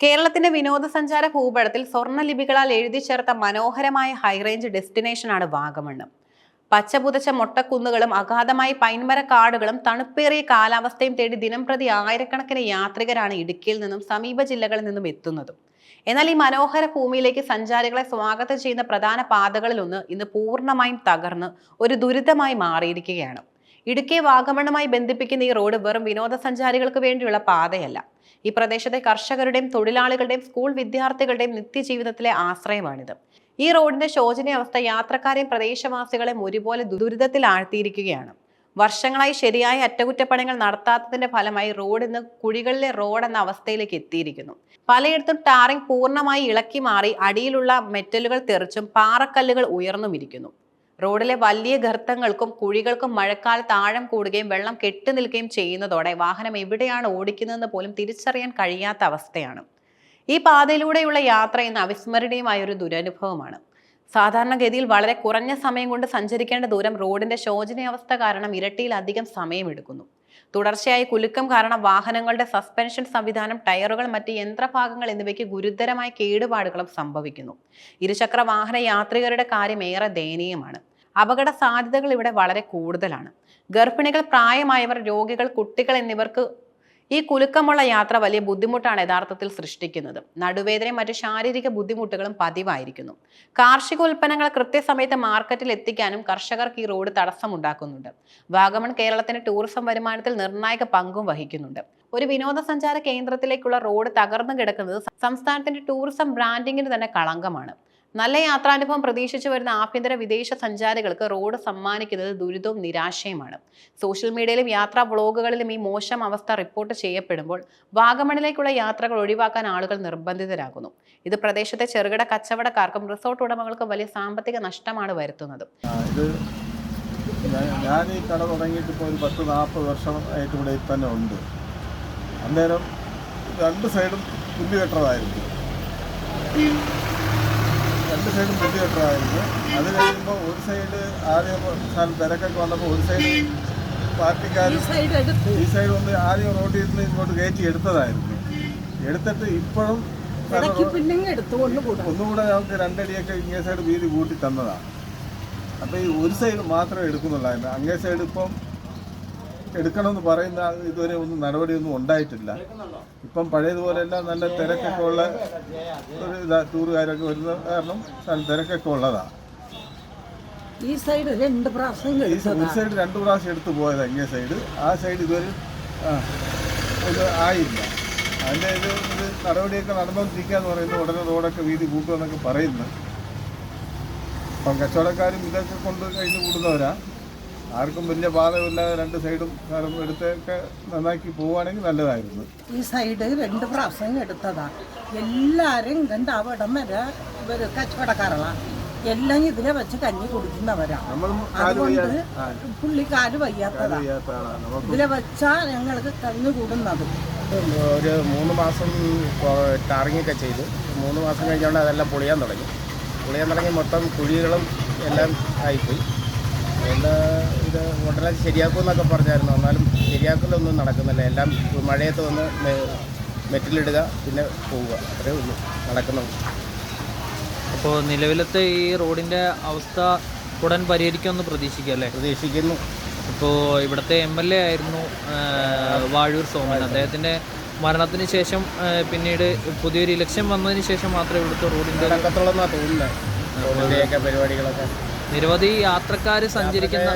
കേരളത്തിന്റെ വിനോദസഞ്ചാര ഭൂപടത്തിൽ സ്വർണലിപികളാൽ എഴുതി ചേർത്ത മനോഹരമായ ഹൈറേഞ്ച് ഡെസ്റ്റിനേഷനാണ് വാഗമണ്ണ്. പച്ചപുതച്ച മൊട്ടക്കുന്നുകളും അഗാധമായ പൈൻമര കാടുകളും തണുപ്പേറിയ കാലാവസ്ഥയും തേടി ദിനംപ്രതി ആയിരക്കണക്കിന് യാത്രികരാണ് ഇടുക്കിയിൽ നിന്നും സമീപ ജില്ലകളിൽ നിന്നും എത്തുന്നതും. എന്നാൽ ഈ മനോഹര ഭൂമിയിലേക്ക് സഞ്ചാരികളെ സ്വാഗതം ചെയ്യുന്ന പ്രധാന പാതകളിലൊന്ന് ഇന്ന് പൂർണമായും തകർന്ന് ഒരു ദുരിതമായി മാറിയിരിക്കുകയാണ്. ഇടുക്കി വാഗമണ്ണുമായി ബന്ധിപ്പിക്കുന്ന ഈ റോഡ് വെറും വിനോദസഞ്ചാരികൾക്ക് വേണ്ടിയുള്ള പാതയല്ല. ഈ പ്രദേശത്തെ കർഷകരുടെയും തൊഴിലാളികളുടെയും സ്കൂൾ വിദ്യാർത്ഥികളുടെയും നിത്യജീവിതത്തിലെ ആശ്രയമാണിത്. ഈ റോഡിന്റെ ശോചനീയാവസ്ഥ യാത്രക്കാരെയും പ്രദേശവാസികളെയും ഒരുപോലെ ദുരിതത്തിൽ ആഴ്ത്തിയിരിക്കുകയാണ്. വർഷങ്ങളായി ശരിയായ അറ്റകുറ്റപ്പണികൾ നടത്താത്തതിന്റെ ഫലമായി റോഡ് ഇന്ന് കുഴികളിലെ റോഡ് എന്ന അവസ്ഥയിലേക്ക് എത്തിയിരിക്കുന്നു. പലയിടത്തും ടാറിംഗ് പൂർണമായി ഇളക്കി മാറി അടിയിലുള്ള മെറ്റലുകൾ തെറിച്ചും പാറക്കല്ലുകൾ ഉയർന്നും ഇരിക്കുന്നു റോഡിലെ വലിയ ഗർത്തങ്ങൾക്കും കുഴികൾക്കും മഴക്കാലത്ത് ആഴം കൂടുകയും വെള്ളം കെട്ടുനിൽക്കുകയും ചെയ്യുന്നതോടെ വാഹനം എവിടെയാണ് ഓടിക്കുന്നതെന്ന് പോലും തിരിച്ചറിയാൻ കഴിയാത്ത അവസ്ഥയാണ്. ഈ പാതയിലൂടെയുള്ള യാത്ര ഇന്ന് അവിസ്മരണീയമായ ഒരു ദുരനുഭവമാണ്. സാധാരണഗതിയിൽ വളരെ കുറഞ്ഞ സമയം കൊണ്ട് സഞ്ചരിക്കേണ്ട ദൂരം റോഡിന്റെ ശോചനീയാവസ്ഥ കാരണം ഇരട്ടിയിലധികം സമയമെടുക്കുന്നു. തുടർച്ചയായ കുലുക്കം കാരണം വാഹനങ്ങളുടെ സസ്പെൻഷൻ സംവിധാനം ടയറുകൾ മറ്റ് യന്ത്രഭാഗങ്ങൾ എന്നിവയ്ക്ക് ഗുരുതരമായ കേടുപാടുകളും സംഭവിക്കുന്നു. ഇരുചക്ര വാഹന യാത്രികരുടെ കാര്യം ഏറെ ദയനീയമാണ്. അപകട സാധ്യതകൾ ഇവിടെ വളരെ കൂടുതലാണ്. ഗർഭിണികൾ പ്രായമായവർ രോഗികൾ കുട്ടികൾ എന്നിവർക്ക് ഈ കുലുക്കമുള്ള യാത്ര വലിയ ബുദ്ധിമുട്ടാണ് യഥാർത്ഥത്തിൽ സൃഷ്ടിക്കുന്നത്. നടുവേദനയും മറ്റു ശാരീരിക ബുദ്ധിമുട്ടുകളും പതിവായിരിക്കുന്നു. കാർഷിക ഉൽപ്പന്നങ്ങൾ കൃത്യസമയത്ത് മാർക്കറ്റിൽ എത്തിക്കാനും കർഷകർക്ക് ഈ റോഡ് തടസ്സമുണ്ടാക്കുന്നുണ്ട്. വാഗമൺ കേരളത്തിന്റെ ടൂറിസം വരുമാനത്തിൽ നിർണായക പങ്കും വഹിക്കുന്നുണ്ട്. ഒരു വിനോദസഞ്ചാര കേന്ദ്രത്തിലേക്കുള്ള റോഡ് തകർന്നു കിടക്കുന്നത് സംസ്ഥാനത്തിന്റെ ടൂറിസം ബ്രാൻഡിങ്ങിന് തന്നെ കളങ്കമാണ്. നല്ല യാത്രാനുഭവം പ്രതീക്ഷിച്ചു വരുന്ന ആഭ്യന്തര വിദേശ സഞ്ചാരികൾക്ക് റോഡ് സമ്മാനിക്കുന്നത് ദുരിതവും നിരാശയുമാണ്. സോഷ്യൽ മീഡിയയിലും യാത്രാ ബ്ലോഗുകളിലും ഈ മോശം അവസ്ഥ റിപ്പോർട്ട് ചെയ്യപ്പെടുമ്പോൾ വാഗമണിലേക്കുള്ള യാത്രകൾ ഒഴിവാക്കാൻ ആളുകൾ നിർബന്ധിതരാകുന്നു. ഇത് പ്രദേശത്തെ ചെറുകിട കച്ചവടക്കാർക്കും റിസോർട്ട് ഉടമകൾക്കും വലിയ സാമ്പത്തിക നഷ്ടമാണ് വരുത്തുന്നത്. ഞാൻ- ഈ കട തുടങ്ങിയിട്ട് ഇപ്പോൾ ഒരു പത്ത് നാൽപ്പത് വർഷമായിട്ട് ഇവിടെ തന്നെ ഉണ്ട്. അന്നേരം രണ്ട് സൈഡും പുല്ലുകെട്ടതായിരുന്നു രണ്ട് സൈഡും പുല്ലുകെട്ടതായിരുന്നു അത് കഴിയുമ്പോൾ ഒരു സൈഡ് ആദ്യം സാർ തിരക്കൊക്കെ വന്നപ്പോൾ ഒരു സൈഡ് പാർട്ടിക്കാർ ഈ സൈഡ് ഒന്ന് ആദ്യം റോഡിൽ നിന്ന് ഇങ്ങോട്ട് കയറ്റി എടുത്തതായിരുന്നു. എടുത്തിട്ട് ഇപ്പോഴും ഒന്നുകൂടെ നമുക്ക് രണ്ടടിയൊക്കെ ഇങ്ങേ സൈഡ് വീതി കൂട്ടി തന്നതാണ് അപ്പോൾ ഈ ഒരു സൈഡ് മാത്രമേ എടുക്കുന്നുള്ളായിരുന്നു. അങ്ങേ സൈഡ് ഇപ്പം എടുക്കണമെന്ന് പറയുന്ന ഇതുവരെ ഒന്നും നടപടിയൊന്നും ഉണ്ടായിട്ടില്ല. ഇപ്പം പഴയതുപോലെയല്ല നല്ല തിരക്കൊക്കെ ഉള്ള ഒരു ഇതാ ടൂറുകാരൊക്കെ വരുന്ന കാരണം നല്ല തിരക്കൊക്കെ ഉള്ളതാണ് ഈ സൈഡ് രണ്ട് പ്രാവശ്യം ഈ സൈഡ് രണ്ട് പ്രാവശ്യം എടുത്തു പോയത് അങ്ങേ സൈഡ് ആ സൈഡ് ഇതുവരെ ഇത് ആയില്ല. അതിന്റെ ഇത് ഇത് നടപടിയൊക്കെ നടന്നുകൊണ്ടിരിക്കുകയെന്ന് പറയുന്നത് ഉടനെ റോഡൊക്കെ വീതി കൂട്ടുമെന്നൊക്കെ പറയുന്നു. അപ്പം കച്ചവടക്കാരും ഇതൊക്കെ കൊണ്ട് കഴിഞ്ഞ് കൂടുന്നവരാ. ആർക്കും വലിയ ബാധമില്ലാതെ രണ്ട് സൈഡും സ്ഥലം എടുത്തൊക്കെ നന്നാക്കി പോവുകയാണെങ്കിൽ നല്ലതായിരുന്നു. ഈ സൈഡ് രണ്ട് പ്രാവശ്യം എടുത്തതാ. എല്ലാരും കണ്ട് അവിടം വരെ ഇവർ കച്ചവടക്കാരളാ എല്ലാം ഇതിനെ വെച്ച് കഞ്ഞി കുടിക്കുന്നവരാ. അതുകൊണ്ട് പുള്ളി കാൽ വയ്യാത്തതാ. ഇതിനെ ഇതിലെ വെച്ചാ ഞങ്ങൾക്ക് കഞ്ഞി കൂടുന്നത്. ഒരു മൂന്ന് മാസം ടാറിങ്ങൊക്കെ ചെയ്ത്. മൂന്ന് മാസം കഴിഞ്ഞുകൊണ്ട് അതെല്ലാം പൊളിയാൻ തുടങ്ങി. പൊളിയാൻ തുടങ്ങി മൊത്തം കുഴികളും എല്ലാം ആയിപ്പോയി. അതുകൊണ്ട് ഇത് ഉടനെ ശരിയാക്കുമെന്നൊക്കെ പറഞ്ഞായിരുന്നു. എന്നാലും ശരിയാക്കലൊന്നും നടക്കുന്നില്ല. എല്ലാം മഴയത്ത് വന്ന് മെറ്റിലിടുക പിന്നെ പോവുക. അത്രേ ഉള്ളൂ. നടക്കുന്നത്. അപ്പോൾ നിലവിലത്തെ ഈ റോഡിന്റെ അവസ്ഥ ഉടൻ പരിഹരിക്കുമെന്ന് പ്രതീക്ഷിക്കുക അല്ലേ? പ്രതീക്ഷിക്കുന്നു. ഇപ്പോൾ ഇവിടുത്തെ എം എൽ എ ആയിരുന്നു വാഴൂർ സോമൻ. അദ്ദേഹത്തിന്റെ മരണത്തിന് ശേഷം പിന്നീട് പുതിയൊരു ഇലക്ഷൻ വന്നതിന് ശേഷം മാത്രമേ ഇവിടുത്തെ റോഡിന്റെ നടക്കത്തുള്ളതെന്നാണ് തോന്നുന്നത് പരിപാടികളൊക്കെ. നിരവധി യാത്രക്കാർ സഞ്ചരിക്കുന്ന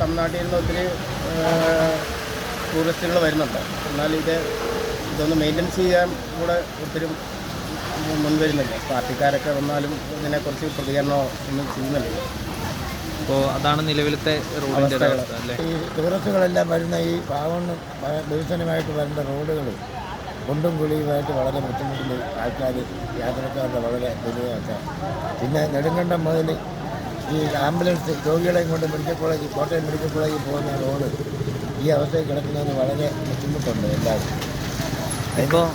തമിഴ്നാട്ടിൽ നിന്ന് ഒത്തിരി ടൂറിസ്റ്റുകൾ വരുന്നുണ്ട്. എന്നാൽ ഇത് ഇതൊന്ന് മെയിന്റെനൻസ് ചെയ്യാൻ കൂടെ ഒത്തിരി മുൻവരുന്നില്ല പാർട്ടിക്കാരൊക്കെ വന്നാലും ഇതിനെക്കുറിച്ച് പ്രതികരണമോ ഒന്നും ചെയ്യുന്നില്ല. അപ്പോൾ അതാണ് നിലവിലത്തെ റോഡിന്റെ അവസ്ഥ അല്ലേ? ഈ ടൂറിസ്റ്റുകളെല്ലാം വരുന്ന ഈ പാവണ്ണ വികസനമായിട്ട് വരുന്ന റോഡുകൾ കുണ്ടും കുഴിയുമായിട്ട് വളരെ ബുദ്ധിമുട്ടിൽ ആൾക്കാർ യാത്രക്കാരുടെ വളരെ ദുരിതമൊക്കെ. പിന്നെ നെടുങ്കണ്ടം മുതൽ ഈ ആംബുലൻസ് രോഗികളെയും കൊണ്ട് മെഡിക്കൽ കോളേജ് കോട്ടയം മെഡിക്കൽ കോളേജിൽ പോകുന്ന റോഡ് ഈ അവസ്ഥയിൽ കിടക്കുന്നതിന് വളരെ ബുദ്ധിമുട്ടുണ്ട് എല്ലാവരും ഇപ്പോൾ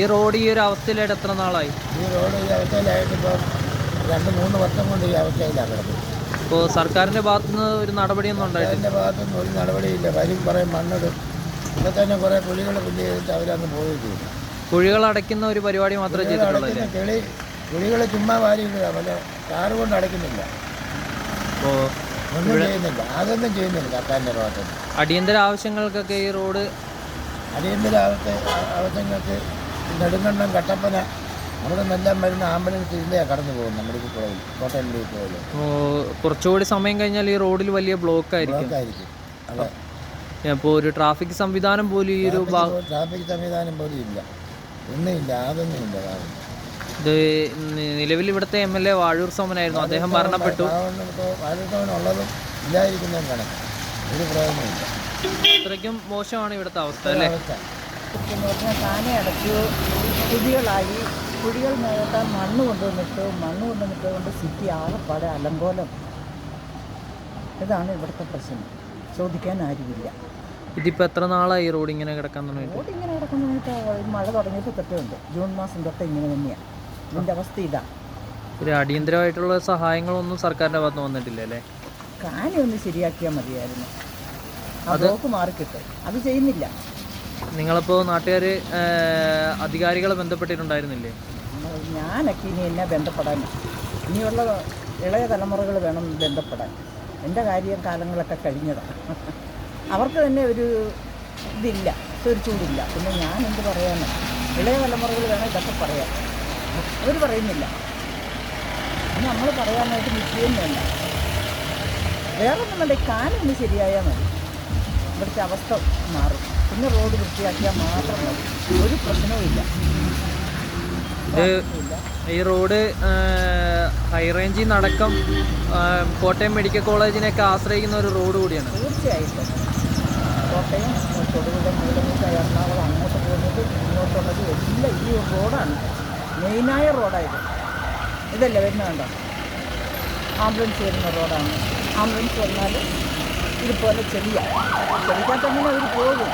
ഈ റോഡ് ഈ ഒരു അവസ്ഥയിലായിട്ട് എത്ര നാളായി? ഈ റോഡ് ഈ അവസ്ഥയിലായിട്ട് ഇപ്പോൾ രണ്ട് മൂന്ന് വർഷം കൊണ്ട് ഈ അവസ്ഥയിലാണ് കിടക്കുന്നത്. ഇപ്പോൾ സർക്കാരിന്റെ ഭാഗത്തുനിന്ന് ഒരു നടപടിയൊന്നും ഉണ്ടായിട്ടില്ല? എന്റെ ഭാഗത്തുനിന്ന് ഒരു നടപടിയില്ല. വരും കുറേ മണ്ണിടും. ഇപ്പം തന്നെ കുറേ പുലികൾ പുല്ല് ചെയ്തിട്ട് അവരന്ന് പോവുകയും ചെയ്യും കുഴികൾ അടയ്ക്കുന്ന ഒരു പരിപാടി മാത്രമേ ചെയ്തിട്ടുള്ളൂ കുഴികൾ ചുമ്മാ വാരിയിടുക. പോലെ കാറ് കൊണ്ട് അടയ്ക്കുന്നില്ല. ഒന്നും ചെയ്യുന്നില്ല. അതൊന്നും ചെയ്യുന്നില്ല സർക്കാരിന്റെ ഭാഗത്തുനിന്ന് അടിയന്തര ആവശ്യങ്ങൾക്കൊക്കെ ഈ റോഡ് അടിയന്തര ആവശ്യങ്ങൾക്ക് നെടുങ്കണ്ടം കട്ടപ്പന അവിടെ നിന്നെല്ലാം വരുന്ന ആംബുലൻസ് ഇതിലെയാണ് കടന്നു പോകും നമ്മുടെ പുഴയിൽ കോട്ടയം പുഴയിൽ. കുറച്ചുകൂടി സമയം കഴിഞ്ഞാൽ ഈ റോഡിൽ വലിയ ബ്ലോക്ക് ആയിരിക്കും അപ്പോൾ ഒരു ട്രാഫിക് സംവിധാനം പോലും ഈ ഒരു ട്രാഫിക് സംവിധാനം പോലും ഇല്ല. ഒന്നുമില്ല അതൊന്നുമില്ല ഭാഗം ഇത് നിലവിൽ ഇവിടുത്തെ എം എൽ എ വാഴൂർ സോമനായിരുന്നു. അദ്ദേഹം മരണപ്പെട്ടു. ഉള്ളതും ഇല്ലാതിരിക്കുന്നതും കണക്ക്. ഒരു പ്രയോജനമില്ല അത്രയ്ക്കും മോശമാണ് ഇവിടുത്തെ അവസ്ഥ അല്ലേ? കുഴികളായി കുഴികൾ നികത്താൻ മണ്ണ് കൊണ്ടുവന്നിട്ട്. മണ്ണ് കൊണ്ടുവന്നിട്ട് കൊണ്ട് സിറ്റി ആകെപ്പാടെ അലങ്കോലം. ഇതാണ് ഇവിടുത്തെ പ്രശ്നം. ചോദിക്കാൻ ആരുമില്ല ഇതിപ്പോൾ എത്ര നാളായി റോഡ് ഇങ്ങനെ കിടക്കാൻ തുടങ്ങിയിട്ട്? റോഡ് ഇങ്ങനെ കിടക്കുന്നതായിട്ട് മഴ തുടങ്ങിയിട്ട് തൊട്ടേ ഉണ്ട് ജൂൺ മാസം തൊട്ട് ഇങ്ങനെ തന്നെയാണ് ഇതിന്റെ അവസ്ഥ ഇതാ. ഒരു അടിയന്തരമായിട്ടുള്ള സഹായങ്ങളൊന്നും സർക്കാരിന്റെ ഭാഗത്ത് വന്നിട്ടില്ല അല്ലേ? കാനി ഒന്ന് ശരിയാക്കിയാൽ മതിയായിരുന്നു. ആ ബ്ലോക്ക് മാറിക്കിട്ടും. അത് ചെയ്യുന്നില്ല. നിങ്ങളിപ്പോ നാട്ടുകാർ അധികാരികളെ ബന്ധപ്പെട്ടിട്ടുണ്ടായിരുന്നില്ലേ? ഞാനൊക്കെ ഇനി എന്നെ ബന്ധപ്പെടാൻ ഇനിയുള്ള ഇളയ തലമുറകൾ വേണം ബന്ധപ്പെടാൻ. എന്റെ കാര്യം കാലങ്ങളൊക്കെ കഴിഞ്ഞതാണ് അവർക്ക് തന്നെ ഒരു ഇതില്ല ഒരു ചൂടില്ല. പിന്നെ ഞാൻ എന്ത് പറയാനാണ് ഇളയ തലമുറകൾ വേണം ഇതൊക്കെ പറയാൻ. അവർ പറയുന്നില്ല. നമ്മൾ പറയാനായിട്ട് നിൽക്കുകയും വേണ്ട. വേറെ നമ്മുടെ വേണ്ട ഈ കാലം ഒന്ന് ശരിയായാൽ മതി. ഇവിടുത്തെ അവസ്ഥ മാറും. പിന്നെ റോഡ് വൃത്തിയാക്കിയാൽ മാത്രം മതി. ഒരു പ്രശ്നവും ഇല്ല. ഇത് ഈ റോഡ് ഹൈറേഞ്ചിൽ നടക്കം കോട്ടയം മെഡിക്കൽ കോളേജിനെയൊക്കെ ആശ്രയിക്കുന്ന ഒരു റോഡ് കൂടിയാണ്. തീർച്ചയായിട്ടും. കോട്ടയം മെയിനായ റോഡായത്. ഇതല്ലേ വരുന്ന കണ്ടോ? ആംബുലൻസ് വരുന്ന റോഡാണ്. ആംബുലൻസ് വന്നാൽ ഇതുപോലെ ചെറിയ ചെടിക്കാത്ത അങ്ങനെ അവർ പോകും.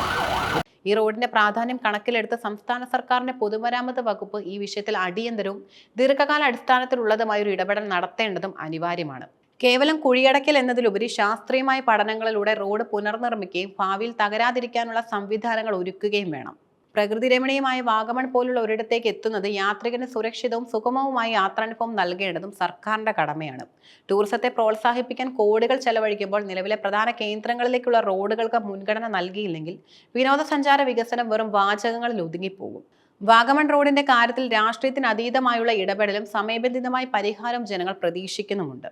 ഈ റോഡിന്റെ പ്രാധാന്യം കണക്കിലെടുത്ത് സംസ്ഥാന സർക്കാരിന്റെ പൊതുമരാമത്ത് വകുപ്പ് ഈ വിഷയത്തിൽ അടിയന്തരവും ദീർഘകാല അടിസ്ഥാനത്തിലുള്ളതുമായ ഒരു ഇടപെടൽ നടത്തേണ്ടതും അനിവാര്യമാണ്. കേവലം കുഴിയടക്കൽ എന്നതിലുപരി ശാസ്ത്രീയമായ പഠനങ്ങളിലൂടെ റോഡ് പുനർനിർമ്മിക്കുകയും ഭാവിയിൽ തകരാതിരിക്കാനുള്ള സംവിധാനങ്ങൾ ഒരുക്കുകയും വേണം. പ്രകൃതി രമണീയമായ വാഗമൺ പോലുള്ള ഒരിടത്തേക്ക് എത്തുന്നത് യാത്രികന് സുരക്ഷിതവും സുഗമവുമായ യാത്രാനുഭവം നൽകേണ്ടതും സർക്കാരിന്റെ കടമയാണ്. ടൂറിസത്തെ പ്രോത്സാഹിപ്പിക്കാൻ കോടികൾ ചെലവഴിക്കുമ്പോൾ നിലവിലെ പ്രധാന കേന്ദ്രങ്ങളിലേക്കുള്ള റോഡുകൾക്ക് മുൻഗണന നൽകിയില്ലെങ്കിൽ വിനോദസഞ്ചാര വികസനം വെറും വാചകങ്ങളിൽ ഒതുങ്ങിപ്പോകും. വാഗമൺ റോഡിന്റെ കാര്യത്തിൽ രാഷ്ട്രീയത്തിന് അതീതമായുള്ള ഇടപെടലും സമയബന്ധിതമായ പരിഹാരവും ജനങ്ങൾ പ്രതീക്ഷിക്കുന്നുമുണ്ട്.